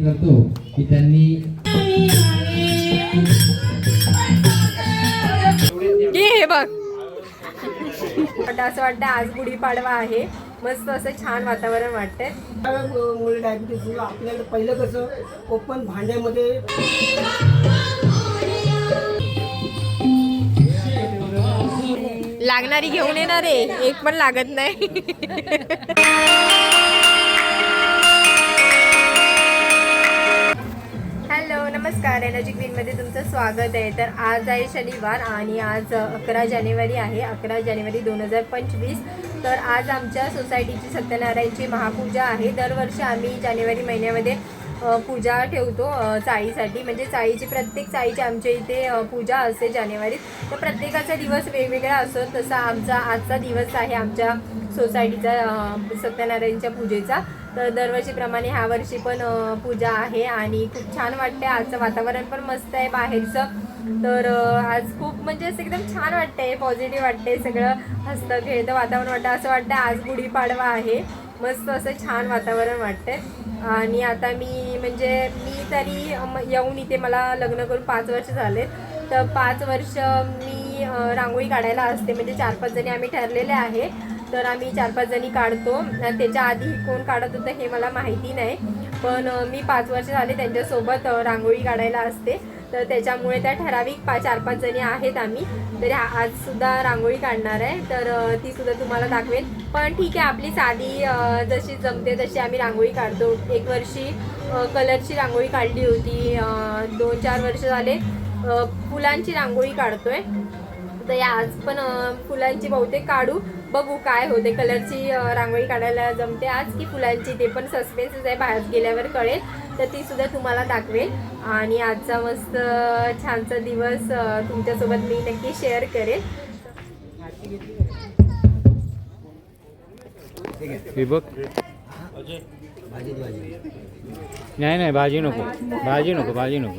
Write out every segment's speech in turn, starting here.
विनंती करतो की त्यांनी हे बघ. असं वाटतं आज गुढीपाडवा आहे. मस्त असं छान वातावरण वाटतंय. मुळे डायबिटीस आपल्याला पहिलं कसं ओपन भांड्यामध्ये लागणारी घेऊन येणार आहे. एक पण लागत नाही. नमस्कार एनर्जी क्वीनमध्ये तुमचं स्वागत आहे. तर आज आहे शनिवार आणि आज अकरा जानेवारी आहे. अकरा जानेवारी दोन हजार पंचवीस. तर आज आमच्या सोसायटीची सत्यनारायणची महापूजा आहे. दरवर्षी आम्ही जानेवारी महिन्यामध्ये पूजा ठेवतो चाळीसाठी. म्हणजे चाळीची प्रत्येक चाळीची आमच्या इथे पूजा असते जानेवारीत. तर प्रत्येकाचा दिवस वेगवेगळा असतो. तसा आमचा आजचा दिवस आहे आमच्या सोसायटीचा सत्यनारायणच्या पूजेचा. तर दरवर्षीप्रमाणे ह्या वर्षी पण पूजा आहे आणि खूप छान वाटते आजचं वातावरण पण मस्त आहे बाहेरचं. तर आज खूप म्हणजे असं एकदम छान वाटतंय पॉझिटिव्ह वाटते सगळं. हसतं खेळतं वातावरण वाटतं. असं वाटतं आज गुढीपाडवा आहे. मस्त असं छान वातावरण वाटतंय. आणि आता मी म्हणजे मी तरी येऊन इथे मला लग्न करून पाच वर्ष झाले तर पाच वर्ष मी रांगोळी काढायला असते. म्हणजे चार पाच जणी आम्ही ठरलेले आहे. तर आम्ही चार पाच जणी काढतो. त्याच्या आधी कोण काढत होतं हे मला माहिती नाही. पण मी पाच वर्ष झाले त्यांच्यासोबत रांगोळी काढायला असते. तर त्याच्यामुळे त्या ठराविक पा चार पाच जणी आहेत आम्ही. तरी आजसुद्धा रांगोळी काढणार आहे. तर तीसुद्धा ती सुद्धा तुम्हाला दाखवेल पण ठीक आहे आपली साधी जशी जमते तशी आम्ही रांगोळी काढतो. एक वर्षी कलरची रांगोळी काढली होती. दोन चार वर्ष झाले फुलांची रांगोळी काढतोय. तर या आज पण फुलांची बहुतेक काढू. बघू काय होते. कलरची रांगोळी काढायला जमते आज की फुलांची ते पण सस्पेन्सच आहे बाहेर गेल्यावर कळेल. तर ती सुद्धा तुम्हाला दाखवेल. आणि आजचा मस्त छानसा दिवस तुमच्यासोबत मी नक्की शेअर करेल. हे बघ. नाही नाही भाजी नको. भाजी नको भाजी नको.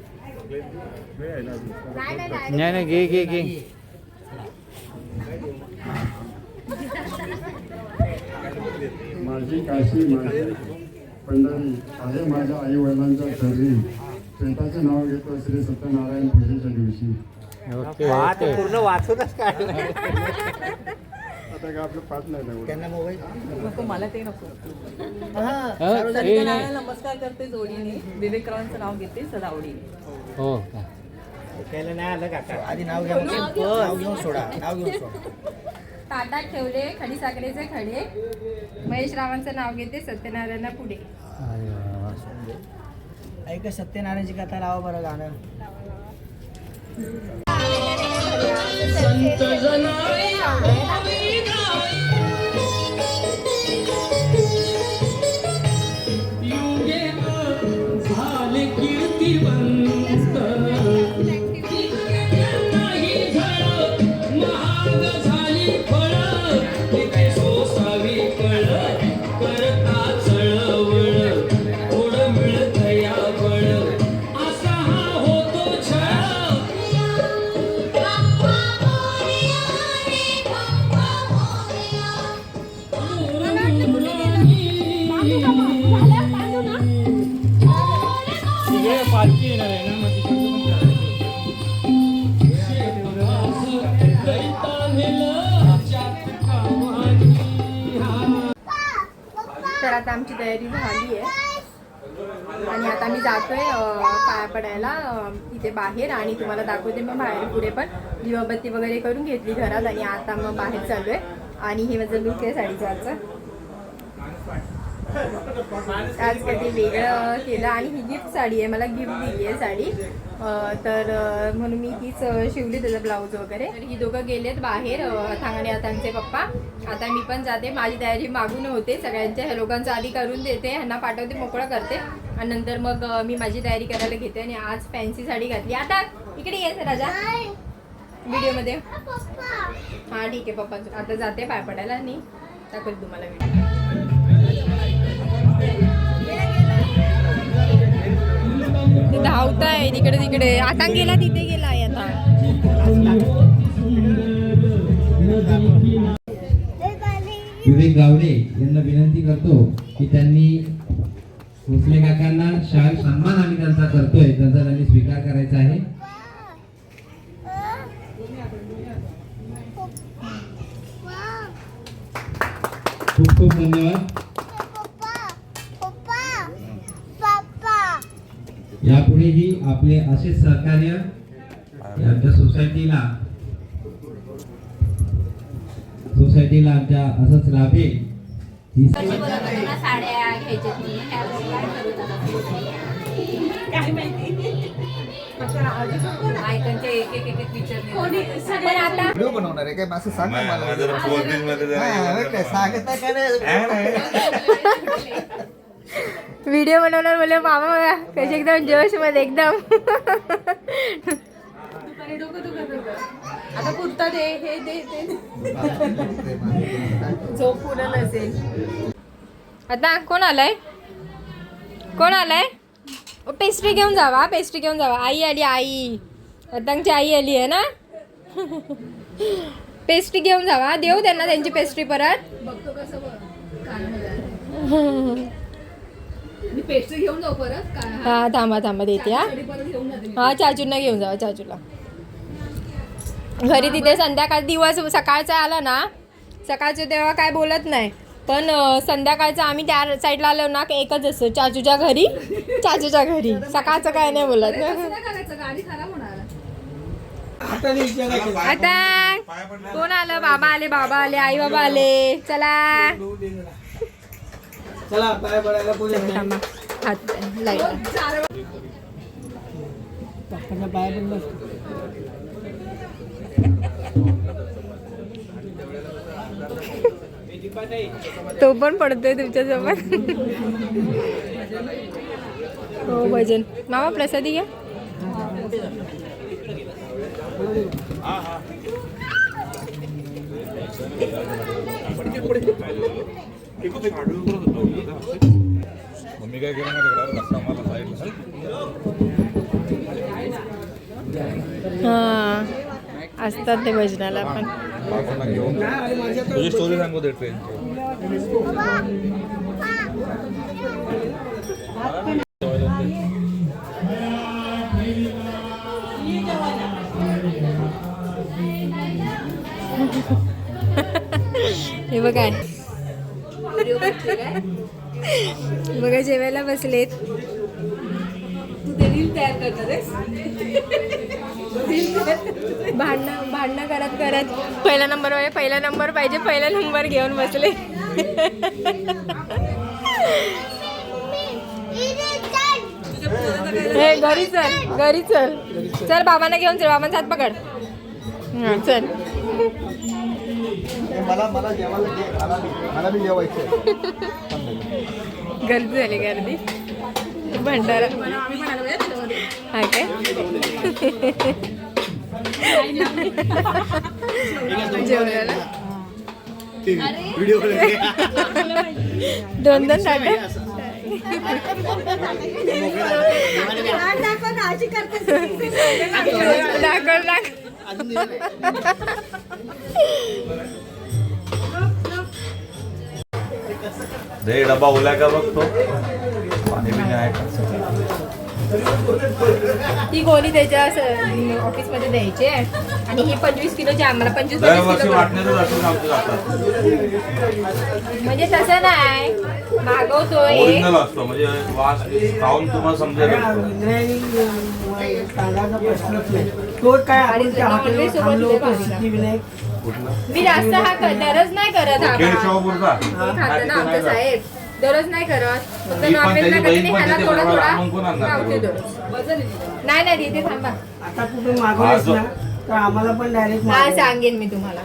नाही नाही घे घे घे. माझी काशी माझी पंढरी आहे माझ्या आई वडिलांच्या घरी. पेटाचे नाव घेतो श्री सत्यनारायण पूजेच्या दिवशी. पूर्ण वाचूनच काय आता काय आपलं पाठ नाही ना त्यांना मोबाईल? नको मला ते नको. हे. नमस्कार करते जोडीने. विवेकरावांचं नाव घेते सदावडीने हो. का त्याला नाही आलं काका आधी नाव घ्या नाव घेऊन सोडा. नाव घेऊन सोडा. ताटात ठेवले खडी साखरेचे खडे. महेश रावांचं नाव घेते सत्यनारायणा पुढे. ऐक सत्यनारायणची कथा लावा बरं गाणं. आता आमची तयारी झाली आहे. आणि आता मी जातोय पाया पडायला इथे बाहेर आणि तुम्हाला दाखवते मग बाहेर पुढे पण. दिवाबत्ती वगैरे करून घेतली घरात आणि आता मग बाहेर चालू आहे आणि हे माझं लुक आहे साडेचारचं कधी वेगळं केलं आणि ही गिफ्ट साडी आहे मला गिफ्ट दिली आहे साडी. तर म्हणून मी तीच शिवली त्याचा ब्लाऊज वगैरे. तर ही दोघं गेलेत बाहेर आणि अथांगचे पप्पा. आता मी पण जाते माझी तयारी मागून होते. सगळ्यांच्या ह्या लोकांचं आधी करून देते ह्यांना पाठवते मोकळं करते. आणि नंतर मग मी माझी तयारी करायला घेते आणि आज फॅन्सी साडी घातली. आता इकडे ये राजा. व्हिडिओमध्ये हां ठीक आहे पप्पा. आता जाते पाय पडायला आणि दाखवते तुम्हाला व्हिडिओ धावताय तिकडे तिकडे. आता गेला तिथे गेलाय आता. विवेक गावडे यांना विनंती करतो की त्यांनी भोसले काकांना शाल सन्मान आम्ही त्यांचा करतोय. त्यांचा त्यांनी स्वीकार करायचा आहे. खूप खूप धन्यवाद. यापुढेही आपले असेच सहकार्य आमच्या सोसायटीला सोसायटीला आमच्या असंच लाभेल ही साड्या आता? व्हिडिओ बनवणार आहे काय? असं सांग मला. काय? व्हिडिओ बनवणार बोलले मामा बघा कशी एकदम जोशमध्ये एकदम. आता कुर्ता दे हे दे झोप नसेल. आता कोण आलाय? कोण आलाय? पेस्ट्री घेऊन जावा पेस्ट्री घेऊन जावा. आई आली आई. अतांची आई आली आहे ना? पेस्ट्री घेऊन जावा. देऊ त्यांना त्यांची पेस्ट्री परत. मी पेस्ट्री घेऊन जाऊ परत? काय हा? थांबा थांबा देते हा. हा चाचूंना घेऊन जावा चाचूला घरी तिथे संध्याकाळ दिवस सकाळचा आला ना सकाळचं तेव्हा काय बोलत नाही. पण संध्याकाळचं आम्ही त्या साईडला आलो ना की एकच असतं चाचूच्या घरी चाचूच्या घरी. सकाळचं काय नाही बोलत. काय करायचं गाडी खराब होणार. आता कोण आलं? बाबा आले बाबा आले आई बाबा आले. चला. चला पाय पडायला कोणी नाही. थांबा हात लाइट पप्पाच्या पाया पण बस. तो पण पडतोय तुमच्यासोबत. हो भजन. मामा प्रसादी घ्या. मम्मी काय केलं माहिती का रस्ता मला साईडला हा असतात ते भजनाला पण. तुझी स्टोरी सांगू दे ट्रेनची हे बघा बघा जेवायला बसलेत. भांडणं भांडणं करत करत. पहिला नंबर पाहिजे पहिला नंबर पाहिजे पहिला नंबर घेऊन बसले. हे घरी चल घरी चल. चल बाबांना घेऊन चल बाबांचा हात पकड. हा चल. मला मला जेवायला दे. मला बी- मला बी जेवायचं गर्दी झाली गर्दी. भंडारा हा काय? जेवणाला? दोन दोन ताट दाखव दाखव. दे डबा ओला का बघतो पाणी बिणी आहे का? ती गोळी त्याच्या ऑफिसमध्ये द्यायची आहे. आणि ही पंचवीस किलोची आम्हाला पंचवीस म्हणजे तसं नाही. ओरिजिनल असतो म्हणजे वास खाऊन तुम्हाला समजेल. तो काय आणि आपण त्या हॉटेलवर नॉनव्हेज सोबत थांबलो लय होतो भारी सिद्धिविनायक मी जास्त हा क- दररोज नाही करत हा खेळ भात. शाहूपूरचा? हे खातं ना आमचं साहेब. दररोज नाही करत. फक्त मी पण नॉनव्हेजला त्याची कधी बहीण पण ह्याला तिथे थोडा बरोबर आणणार ते दररोज नाही नाही तिथे थांबा. आता कुठून मागवलीस ना तर आम्हाला पण डायरेक्ट हा मागव. सांगेन मी तुम्हाला.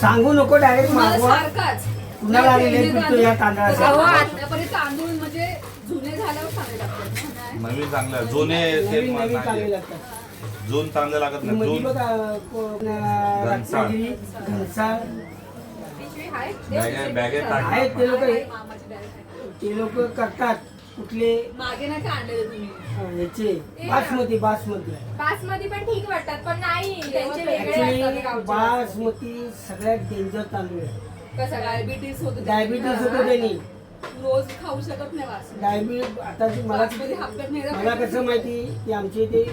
सांगू नको डायरेक्ट मागवा. सारखाच. करतो या तांदळाचा. अहो, आत- आतापर्यंत तांदूळ म्हणजे जुने झाल्यावर चांगले लागतात नवीन चांगलं आहे. जुने ते नवीन नवीन चांगले नाही. लागतात. जून चांगले लागत नाही मध्ये जून बघा को- अं, रत्नागिरी घनसाळ. पिशवी आहे? बॅगे बॅगे आहेत ते लोक. मामाची direct. ते लोक करतात. कुठले? मागे नाही का आणलेले तुम्ही? अं, याचे. बासमती बासमती. बासमती पण ठीक वाटतात पण नाही त्यांचे वेगळे असतात ते ऍक्च्युली गावचे. बासमती सगळ्यात डेंजर तांदूळ आहे. कसं डायबिटीस होतं डायबिटीस होतं त्यांनी. रोज खाऊ शकत नाही वास डायबिटीस आता ती मला मध्ये हप्त्यात नाही मला कसं माहिती की आमचे इथे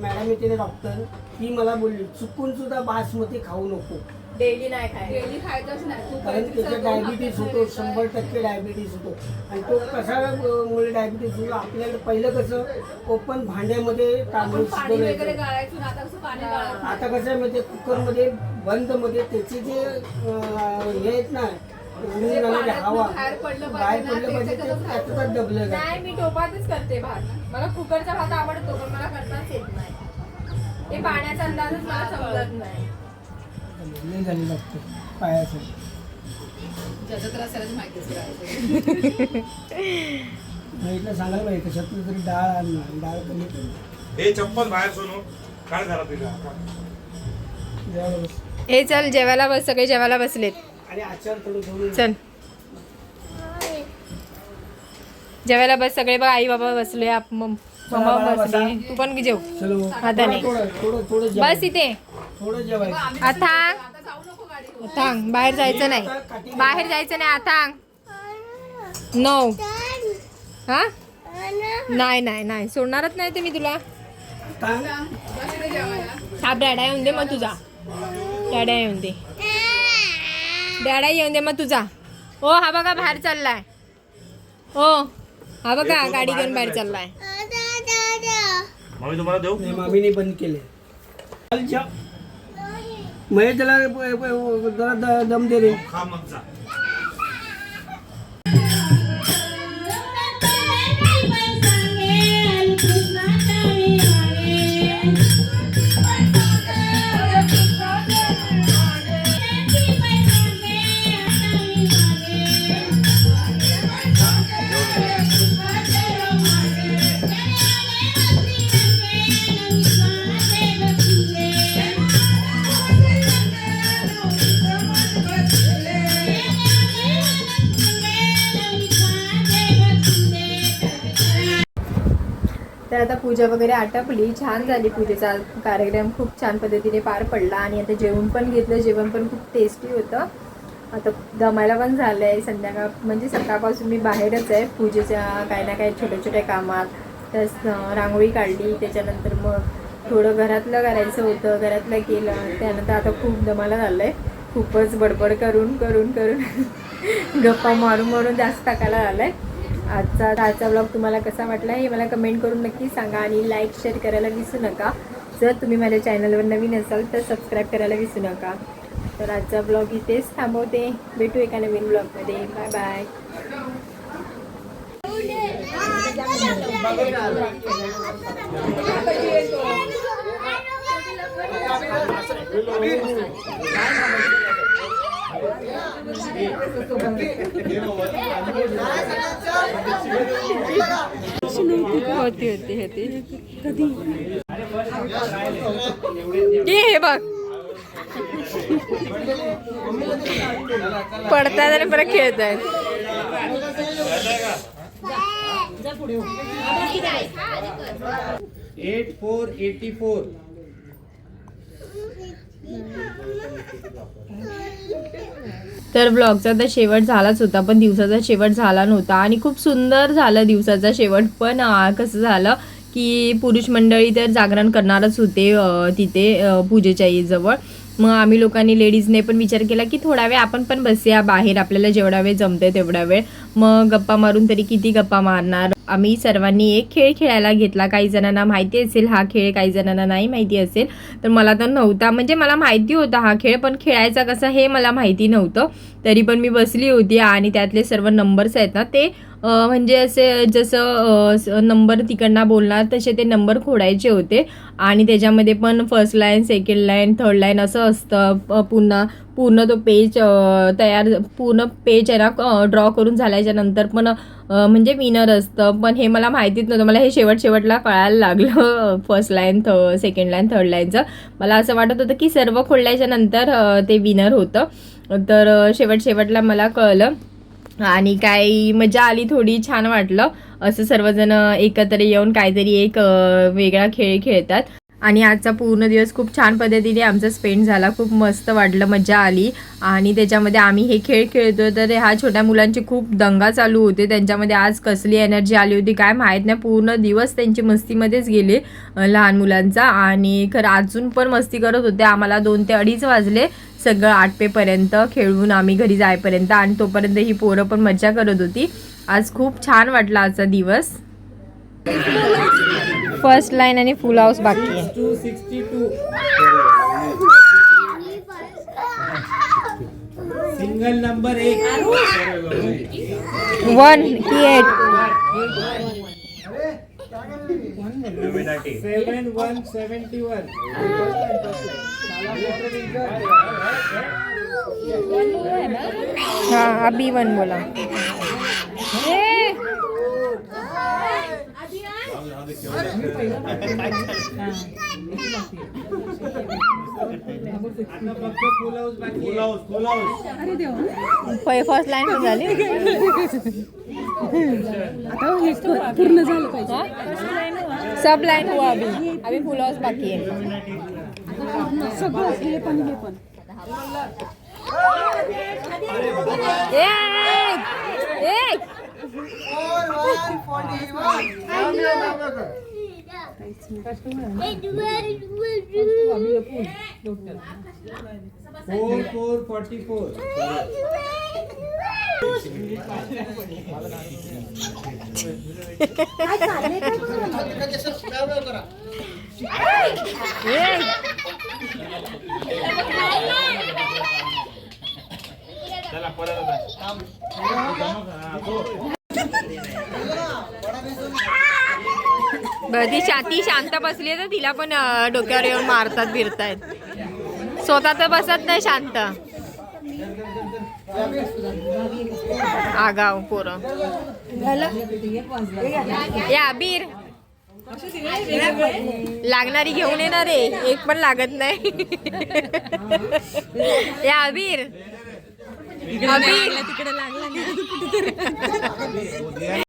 मॅडम येते ना डॉक्टर ती मला बोलली चुकून सुद्धा बासमती खाऊ नको. डेली नाही खायला. डेली खायचंच नाही. तू कारण डायबिटीस हप्त्यात होतो शंभर टक्के डायबिटीस होतो. आणि तो कसा अं, मुळे डायबिटीस होतो आपल्याकडे पहिलं कसं ओपन भांड्यामध्ये तांदूळ पाणी वगैरे शिजवलं गाळायचो ना आता कसं पाणी गाळायचं? आता कसं माहिती कुकरमध्ये बंदमध्ये त्याचे जे अं, हे आहेत ना उडून जाणारी हवा बाहेर पडलं बाहेर पाहिजे ना, पडलं पाहिजे ते त्याच्यातच त्याच्यातच दबलं जातं. नाही मी टोपातच करते भात. मला कुकरचा भात आवडतो पण मला करताच येत नाही. ते पाण्याचा अंदाजच मला समजत नाही. लय झाली लागते पायासाठी ज्याचं त्रास सांगायला पाहिजे कशातून तरी डाळ. डाळ कमी. हे चप्पल बाहेर सोनू काय घरात तिला जेवायला बस. हे चल जेवायला बस सगळे जेवायला बसलेत आणि आचार थोडं थोडं चल जेवायला बस सगळे बघ आई बाबा बसले आप- मम- मम्मा बसले बसा. तू पण जेव चलो हाताने. बस. इथे थोडं जेवायचं. आता थांब बाहेर जायचं नाही. बाहेर जायचं नाही आता नो हा? नाही नाही नाही. सोडणारच नाही ते मी तुला. हा डॅडा येऊन दे मग तुझा. डॅडा येऊन दे. डॅडा येऊन दे मग तुझा. हो हा बघा बाहेर चाललाय. हो हा बघा गाडी घेऊन बाहेर चाललाय. मम्मी तुम्हाला देऊ? नाही, मामीने बंद केले. चल जेव. महेश त्याला प- पूजा वगैरे आटपली छान झाली पूजेचा कार्यक्रम. खूप छान पद्धतीने पार पडला आणि आता जेवण पण घेतलं. जेवण पण खूप टेस्टी होतं. आता दमायला पण झालं आहे संध्याकाळ म्हणजे सकाळपासून मी बाहेरच आहे. पूजेच्या काही ना काही छोट्या छोट्या कामात. त्याच रांगोळी काढली. त्याच्यानंतर मग थोडं घरातलं करायचं होतं. घरातलं केलं. त्यानंतर आता खूप दमाला झालं आहे खूपच बडबड करून करून करून गप्पा मारून मारून जास्त टाकायला झालं आहे आजचा आजचा ब्लॉग तुम्हाला कसा वाटला हे मला कमेंट करून नक्की सांगा आणि लाईक शेअर करायला विसरू नका. जर तुम्ही माझ्या चॅनलवर नवीन असाल तर सबस्क्राईब करायला विसरू नका. तर आजचा ब्लॉग इथेच थांबवते. भेटू एका नवीन ब्लॉगमध्ये बाय बाय होती होती होती कधी हे बघ. पडतात आणि परत खेळत आहेत एट फोर एटी फोर तर ब्लॉगचा तर शेवट झालाच होता पण दिवसाचा शेवट झाला नव्हता. आणि खूप सुंदर झालं दिवसाचा शेवट. पण कसं झालं की पुरुष मंडळी तर जागरण करणारच होते तिथे पूजेच्या जवळ मग आम्ही लोकांनी लेडीजने पण विचार केला की थोडा वेळ आपण पण बसूया बाहेर आपल्याला जेवढा वेळ जमतोय तेवढा वेळ. मग गप्पा मारून तरी किती गप्पा मारणार? आम्ही सर्वांनी एक खेळ खेळायला घेतला. काही जणांना माहिती असेल हा खेळ काही जणांना नाही माहिती असेल. तर मला तर नव्हता. म्हणजे मला माहिती होता हा खेळ पण खेळायचा कसा हे मला माहिती नव्हतं. तरी पण मी बसली होती आणि त्यातले सर्व नंबर्स आहेत ना ते म्हणजे असे जसं नंबर तिकडनं बोलणार तसे ते नंबर खोडायचे होते. आणि त्याच्यामध्ये पण first line second line third line असं असतं. पुन्हा पूर्ण तो पेज तयार पूर्ण पेज आहे ना ड्रॉ करून झाल्याच्यानंतर पण म्हणजे विनर असतं. पण हे मला माहितीच नव्हतं. मला हे शेवट शेवटला कळायला लागलं फर्स्ट लाईन थ सेकंड लाईन थर्ड लाईनचं मला असं वाटत होतं की सर्व खोडल्याच्या नंतर ते विनर होतं. तर शेवट शेवटला मला कळलं. आणि काही मजा आली थोडी छान वाटलं. असं सर्वजण एकत्र येऊन काहीतरी एक वेगळा खेळ खेळतात. आणि आजचा पूर्ण दिवस खूप छान पद्धतीने आमचा स्पेंड झाला. खूप मस्त वाटलं मजा आली. आणि त्याच्यामध्ये आम्ही हे खेळ खेळतो तर ह्या छोट्या मुलांची खूप दंगा चालू होते. त्यांच्यामध्ये आज कसली एनर्जी आली होती काय माहीत नाही. पूर्ण दिवस त्यांची मस्तीमध्येच गेले लहान मुलांचा. आणि खरं अजून पण मस्ती करत होते. आम्हाला दोन ते अडीच वाजले सगळं आठपेपर्यंत खेळून आम्ही घरी जायपर्यंत आणि तोपर्यंत ही पोरं पण मज्जा करत होती. आज खूप छान वाटला आजचा दिवस. फर्स्ट लाईन आणि फुल हाऊस बाकी आहे. Two sixty two single number एक. वन की eight seven one seventy one हा हा बी वन बोला ए! फुल हाऊस बाकी आहे. फर्स्ट लाईन झाली. पूर्ण झालं पाहिजे. सब लाईन हुआ अभी अभी फुल हाऊस बाकी आहे. सगळं हे पण हे पण एक! एक! फोर फोर फोर्टी फोर एक! ती ती शांत बसली आहे तर तिला पण डोक्यावर येऊन मारतात फिरतायत स्वतः तर बसत नाही शांत. आगाव पोरं. या बीर. लागणारी घेऊन येणार आहे. एक पण लागत नाही. या अबीर अबीर